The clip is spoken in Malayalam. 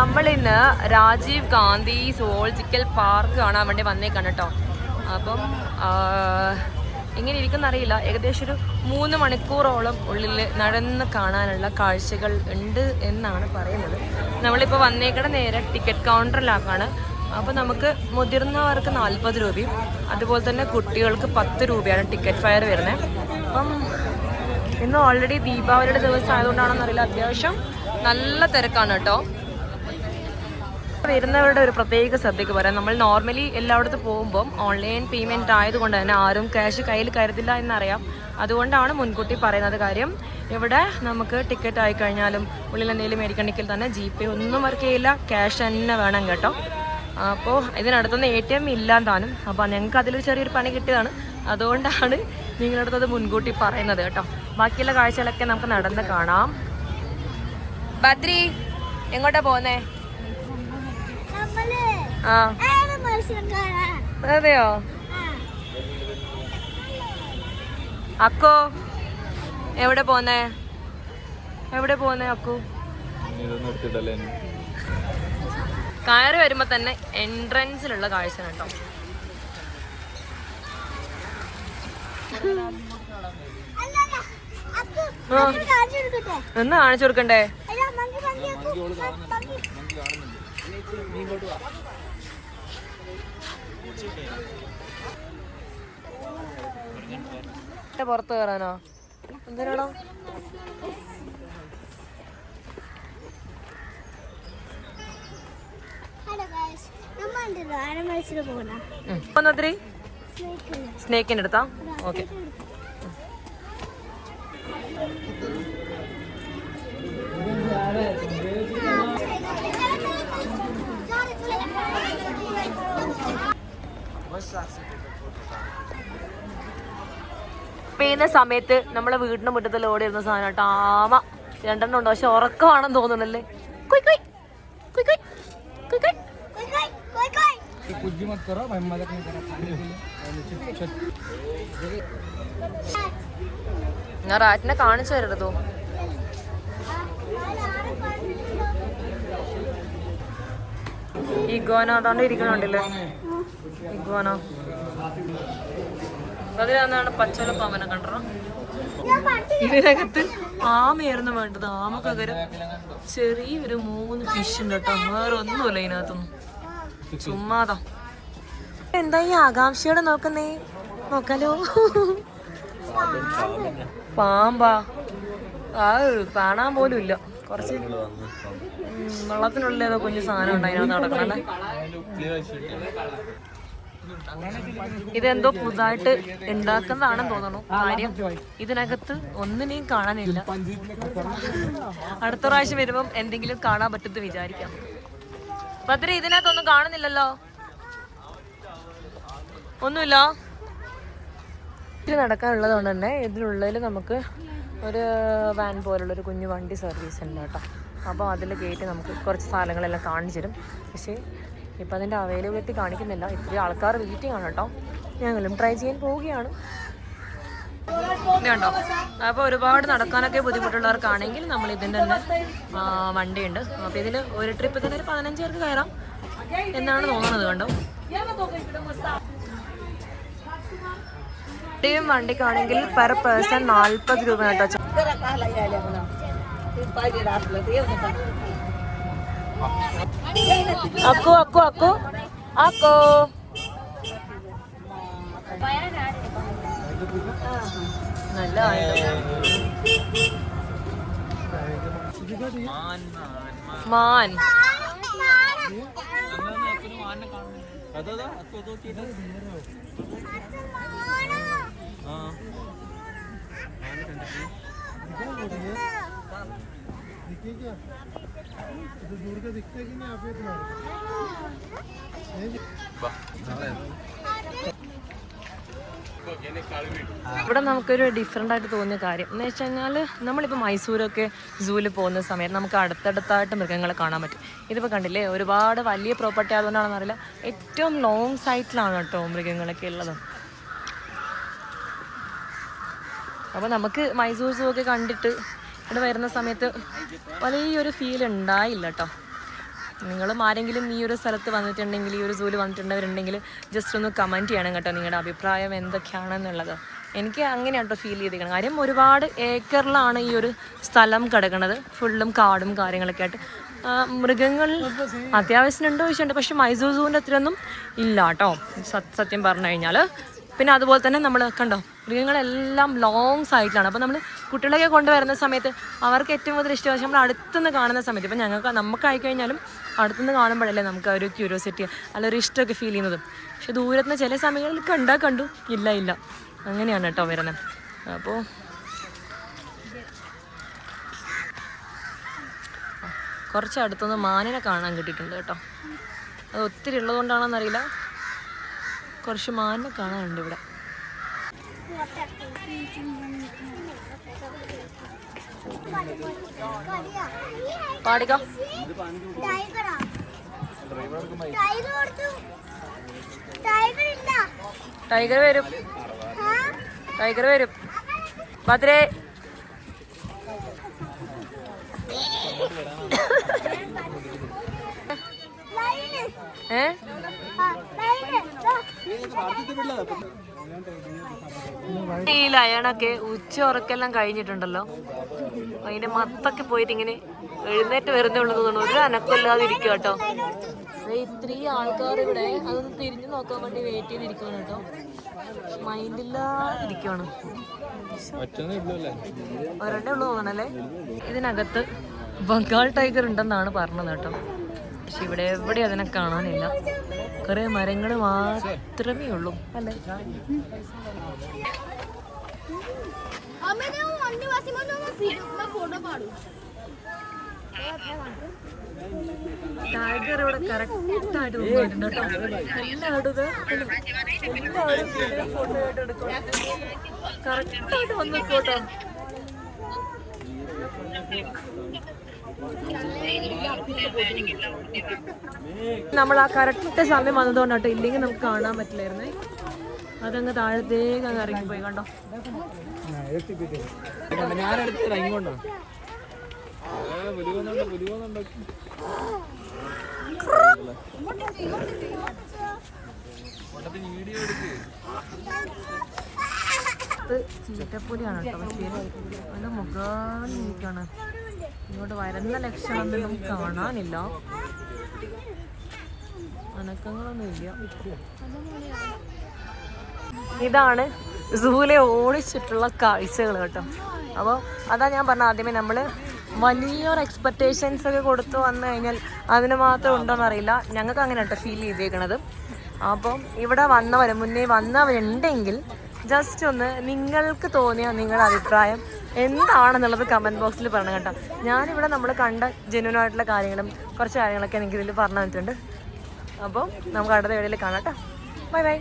അപ്പോൾ നമ്മളിന്ന് രാജീവ് ഗാന്ധി സോളജിക്കൽ പാർക്ക് കാണാൻ വേണ്ടി വന്നേക്കാണ് കേട്ടോ അപ്പം എങ്ങനെ ഇരിക്കുന്ന അറിയില്ല. ഏകദേശം ഒരു മൂന്ന് മണിക്കൂറോളം ഉള്ളിൽ നടന്ന് കാണാനുള്ള കാഴ്ചകൾ ഉണ്ട് എന്നാണ് പറയുന്നത്. നമ്മളിപ്പോൾ വന്നേക്കണ നേരെ ടിക്കറ്റ് കൗണ്ടറിലാക്കാണ് അപ്പോൾ നമുക്ക് മുതിർന്നവർക്ക് നാൽപ്പത് രൂപയും അതുപോലെ തന്നെ കുട്ടികൾക്ക് പത്ത് രൂപയാണ് ടിക്കറ്റ് ഫയർ വരുന്നത് അപ്പം ഇന്ന് ഓൾറെഡി ദീപാവലിയുടെ ദിവസം ആയതുകൊണ്ടാണെന്നറിയില്ല അത്യാവശ്യം നല്ല തിരക്കാണ് കേട്ടോ വരുന്നവരുടെ ഒരു പ്രത്യേക ശ്രദ്ധയ്ക്ക് പറയാം നമ്മൾ നോർമലി എല്ലായിടത്തും പോകുമ്പം ഓൺലൈൻ പേയ്മെന്റ് ആയതുകൊണ്ട് തന്നെ ആരും ക്യാഷ് കയ്യിൽ കരുതില്ല എന്നറിയാം. അതുകൊണ്ടാണ് മുൻകൂട്ടി പറയുന്നത് കാര്യം. ഇവിടെ നമുക്ക് ടിക്കറ്റ് ആയി കഴിഞ്ഞാലും ഉള്ളിൽ എന്തെങ്കിലും മേടിക്കണമെങ്കിൽ തന്നെ ജി പേ ഒന്നും വർക്ക് ചെയ്യില്ല. ക്യാഷ് തന്നെ വേണം കേട്ടോ. അപ്പോൾ ഇതിനടുത്തൊന്നും എ ടി എം ഇല്ല താനും. അപ്പോൾ ഞങ്ങൾക്ക് അതിലൊരു ചെറിയൊരു പണി കിട്ടിയതാണ്. അതുകൊണ്ടാണ് നിങ്ങളുടെ അടുത്തത് മുൻകൂട്ടി പറയുന്നത് കേട്ടോ. ബാക്കിയുള്ള കാഴ്ചകളൊക്കെ നമുക്ക് നടന്ന് കാണാം. ബദ്രി എങ്ങോട്ടാ പോകുന്നേ ആ. അതെയോ? അക്കോ എവിടെ പോന്നേ? എവിടെ പോന്നേ അക്കു? കയറി വരുമ്പോ തന്നെ എൻട്രൻസിലുള്ള കാഴ്ച കേട്ടോ എന്ന് കാണിച്ചു കൊടുക്കണ്ടേ? പുറത്ത് കയറാനോ എന്തിനാണോ? സ്നേക്കിന്റെ അടുത്താ ഓക്കെ പെയ്യുന്ന സമയത്ത് നമ്മളെ വീടിന്റെ മുറ്റത്തിൽ ഓടി വരുന്ന സാധനം കേട്ടോ. ആമ. രണ്ടെണ്ണം ഉണ്ടോ? പക്ഷെ ഉറക്കമാണെന്ന് തോന്നുന്നല്ലേ ഞാൻ റാറ്റിനെ കാണിച്ചു തരരുതോ ഇഗോന അതുകൊണ്ട് ഇരിക്കണുണ്ടല്ലേ? ഇഗോന അതിലാണ് പച്ചല പാമ്പനെ കണ്ടോ ഇതിനകത്ത് ആമയായിരുന്നു വേണ്ടത്. ആമക്ക് പകരം ചെറിയൊരു മൂന്ന് ഫിഷ് ഉണ്ട് കേട്ടോ. വേറെ ഒന്നുമില്ല ഇതിനകത്തൊന്നും. ചുമ്മാതാ. എന്താ ഈ ആകാംക്ഷയോടെ നോക്കുന്നേ? നോക്കാലോ. പാമ്പാ. ആ കാണാൻ പോലും ഇല്ല. കുറച്ച് വെള്ളത്തിനുള്ളിൽ ഏതോ കുഞ്ഞു സാധനം ഉണ്ട് അതിനകത്ത് നടക്കണല്ലേ ഇതെന്തോ പുതുതായിട്ട് ഉണ്ടാക്കുന്നതാണെന്ന് തോന്നുന്നു. കാര്യം ഇതിനകത്ത് ഒന്നിനെയും കാണാനില്ല. അടുത്ത പ്രാവശ്യം വരുമ്പം എന്തെങ്കിലും കാണാൻ പറ്റുന്നത് വിചാരിക്കാം. ഭദ്ര ഇതിനകത്തൊന്നും കാണുന്നില്ലല്ലോ? ഒന്നുമില്ല? നടക്കാനുള്ളത് കൊണ്ട് തന്നെ ഇതിനുള്ളിൽ നമുക്ക് ഒരു വാൻ പോലുള്ള ഒരു കുഞ്ഞു വണ്ടി സർവീസ് ഉണ്ട് കേട്ടോ. അപ്പോൾ അതിൽ കയറ്റി നമുക്ക് കുറച്ച് സ്ഥലങ്ങളെല്ലാം കാണിച്ചു തരും. പക്ഷേ ഇപ്പം അതിന്റെ അവൈലബിലിറ്റി കാണിക്കുന്നില്ല. ഇത്തിരി ആൾക്കാർ വെയിറ്റിംഗ് ആണ് കേട്ടോ. ഞങ്ങളും ട്രൈ ചെയ്യാൻ പോവുകയാണ്. ണ്ടോ അപ്പോൾ ഒരുപാട് നടക്കാനൊക്കെ ബുദ്ധിമുട്ടുള്ളവർക്കാണെങ്കിൽ നമ്മൾ ഇതിന്റെ തന്നെ വണ്ടിയുണ്ട്. അപ്പോൾ ഇതിൽ ഒരു ട്രിപ്പ് തന്നെ ഒരു പതിനഞ്ച് പേർക്ക് കയറാം എന്നാണ് തോന്നുന്നത് കണ്ടോ? ടീം വണ്ടിക്കാണെങ്കിൽ പെർ പേഴ്സൺ നാൽപ്പത് രൂപ കേട്ടോ. അക്കു aku, aku. അക്കു നല്ല ആളുണ്ട്. മാൻ क्या? तो दूर का दिखता ആന കണ്ടിട്ട്. ബാ, നാളെ. ഇവിടെ നമുക്കൊരു ഡിഫറെന്റ് ആയിട്ട് തോന്നിയ കാര്യം. എന്ന് വെച്ച് കഴിഞ്ഞാൽ നമ്മളിപ്പോൾ മൈസൂരൊക്കെ സൂവിൽ പോകുന്ന സമയത്ത് നമുക്ക് അടുത്തടുത്തായിട്ട് മൃഗങ്ങളെ കാണാൻ പറ്റും. ഇതിപ്പോൾ കണ്ടില്ലേ ഒരുപാട് വലിയ പ്രോപ്പർട്ടി ആയതുകൊണ്ടാണെന്ന് അറിയില്ല. ഏറ്റവും ലോങ് സൈറ്റിലാണ് കേട്ടോ മൃഗങ്ങളൊക്കെ ഉള്ളത്. അപ്പോൾ നമുക്ക് മൈസൂർ സൂ ഒക്കെ കണ്ടിട്ട് ഇവിടെ വരുന്ന സമയത്ത് വലിയൊരു ഫീൽ ഉണ്ടായില്ല കേട്ടോ നിങ്ങളും ആരെങ്കിലും ഈ ഒരു സ്ഥലത്ത് വന്നിട്ടുണ്ടെങ്കിൽ ഈ ഒരു സൂൽ വന്നിട്ടുണ്ടവരുണ്ടെങ്കിൽ ജസ്റ്റ് ഒന്ന് കമന്റ് ചെയ്യണം കേട്ടോ നിങ്ങളുടെ അഭിപ്രായം എന്തൊക്കെയാണെന്നുള്ളത്. എനിക്ക് അങ്ങനെയാണ് കേട്ടോ ഫീൽ ചെയ്തിരിക്കണം കാര്യം ഒരുപാട് ഏക്കറിലാണ് ഈ ഒരു സ്ഥലം കിടക്കുന്നത്. ഫുള്ളും കാടും കാര്യങ്ങളൊക്കെ ആയിട്ട്. മൃഗങ്ങൾ അത്യാവശ്യം ഉണ്ടോ ചോദിച്ചിട്ടുണ്ട് പക്ഷെ മൈസൂർ സൂവിന്റെ അത്രയൊന്നും ഇല്ല കേട്ടോ സത്യം പറഞ്ഞു കഴിഞ്ഞാൽ പിന്നെ അതുപോലെ തന്നെ നമ്മൾ കണ്ടോ മൃഗങ്ങളെല്ലാം ലോങ് സൈഡിലാണ് അപ്പോൾ നമ്മൾ കുട്ടികളൊക്കെ കൊണ്ടുവരുന്ന സമയത്ത് അവർക്ക് ഏറ്റവും കൂടുതൽ ഇഷ്ടം നമ്മൾ അടുത്തുനിന്ന് കാണുന്ന സമയത്ത്. ഇപ്പം ഞങ്ങൾക്ക് നമുക്കായി കഴിഞ്ഞാലും അടുത്തുനിന്ന് കാണുമ്പോഴല്ലേ നമുക്ക് ഒരു ക്യൂരിയോസിറ്റി അല്ല ഒരു ഇഷ്ടമൊക്കെ ഫീൽ ചെയ്യുന്നത്. പക്ഷെ ദൂരത്തുനിന്ന് ചില സമയങ്ങളിൽ കണ്ടാൽ കണ്ടു ഇല്ല ഇല്ല. അങ്ങനെയാണ് കേട്ടോ വരുന്നത്. അപ്പോൾ കുറച്ച് അടുത്തുനിന്ന് മാനിനെ കാണാൻ കിട്ടിയിട്ടുണ്ട് കേട്ടോ. അത് ഒത്തിരി ഉള്ളതുകൊണ്ടാണെന്നറിയില്ല. കുറച്ച് മാനിനെ കാണാനുണ്ട് ഇവിടെ. പാടിക്കോ? ടൈഗർ വരും. ടൈഗർ വരും. ഭദ്രേ. ഏ. ഈ ഉച്ച ഉറക്കെല്ലാം കഴിഞ്ഞിട്ടുണ്ടല്ലോ. അതിന്റെ മത്തൊക്കെ പോയിട്ട് ഇങ്ങനെ എഴുന്നേറ്റ് വരുന്നേ ഉള്ളൂ തോന്നുന്നു. ഒരു അനക്കമില്ലാതെ ഇരിക്കുക കേട്ടോ ഇത്രയും ആൾക്കാർ ഇവിടെ. അതൊന്ന് തിരിഞ്ഞു നോക്കാൻ വേണ്ടി വെയിറ്റ് ചെയ്തിരിക്കുകയാണ് കേട്ടോ. മൈൻഡില്ലാതെ ഇരിക്കുവാണ് ഒറ്റൊന്നും ഇല്ലല്ലേ ഒരെണ്ണേ ഉള്ളു തോന്നണല്ലേ? ഇതിനകത്ത് ബംഗാൾ ടൈഗർ ഉണ്ടെന്നാണ് പറഞ്ഞത് കേട്ടോ. പക്ഷെ ഇവിടെ എവിടെ അതിനെ കാണാനില്ല. കുറേ മരങ്ങൾ മാത്രമേ ഉള്ളൂ. അല്ലേ? ടൈഗർ ഇവിടെ കറക്റ്റ് ആയിട്ട് നിന്നിട്ടുണ്ട് കേട്ടോ. ഫോട്ടോ കറക്റ്റായിട്ട് വന്നിക്കോട്ടോ നമ്മൾ ആ കറക്റ്റ് സമയം വന്നതുകൊണ്ട് കേട്ടോ ഇല്ലെങ്കിൽ നമുക്ക് കാണാൻ പറ്റില്ലായിരുന്നേ. അതങ്ങ് താഴത്തേക്ക് അങ്ങ് ഇറങ്ങിപ്പോയി കണ്ടോ? ചീറ്റപ്പൊടിയാണ് കേട്ടോ പക്ഷേ അതിന്റെ മുഖാണ് ഇങ്ങോട്ട് വരുന്ന ലക്ഷണമൊന്നും കാണാനില്ല. അനക്കങ്ങളൊന്നുമില്ല. ഇതാണ് സൂലെ ഓടിച്ചിട്ടുള്ള കാഴ്ചകൾ കേട്ടോ. അപ്പോൾ അതാ ഞാൻ പറഞ്ഞ ആദ്യമേ നമ്മൾ വലിയൊരു എക്സ്പെക്റ്റേഷൻസ് ഒക്കെ കൊടുത്തു വന്നു കഴിഞ്ഞാൽ അതിന് മാത്രം ഉണ്ടോയെന്ന് അറിയില്ല. ഞങ്ങൾക്ക് അങ്ങനെ കേട്ടോ ഫീൽ ചെയ്തേക്കണത്. അപ്പം ഇവിടെ വന്നവർ മുന്നേ വന്നവരുണ്ടെങ്കിൽ ജസ്റ്റ് ഒന്ന് നിങ്ങൾക്ക് തോന്നിയ നിങ്ങളുടെ അഭിപ്രായം എന്താണെന്നുള്ളത് കമന്റ് ബോക്സിൽ പറഞ്ഞു കേട്ടോ. ഞാനിവിടെ നമ്മൾ കണ്ട ജെന്യൂൻ കാര്യങ്ങളും കുറച്ച് കാര്യങ്ങളൊക്കെ എനിക്ക് ഇതിൽ പറഞ്ഞു തന്നിട്ടുണ്ട്. അപ്പോൾ നമുക്ക് അടുത്ത വീഡിയോയിൽ കാണാം കേട്ടോ. Bye bye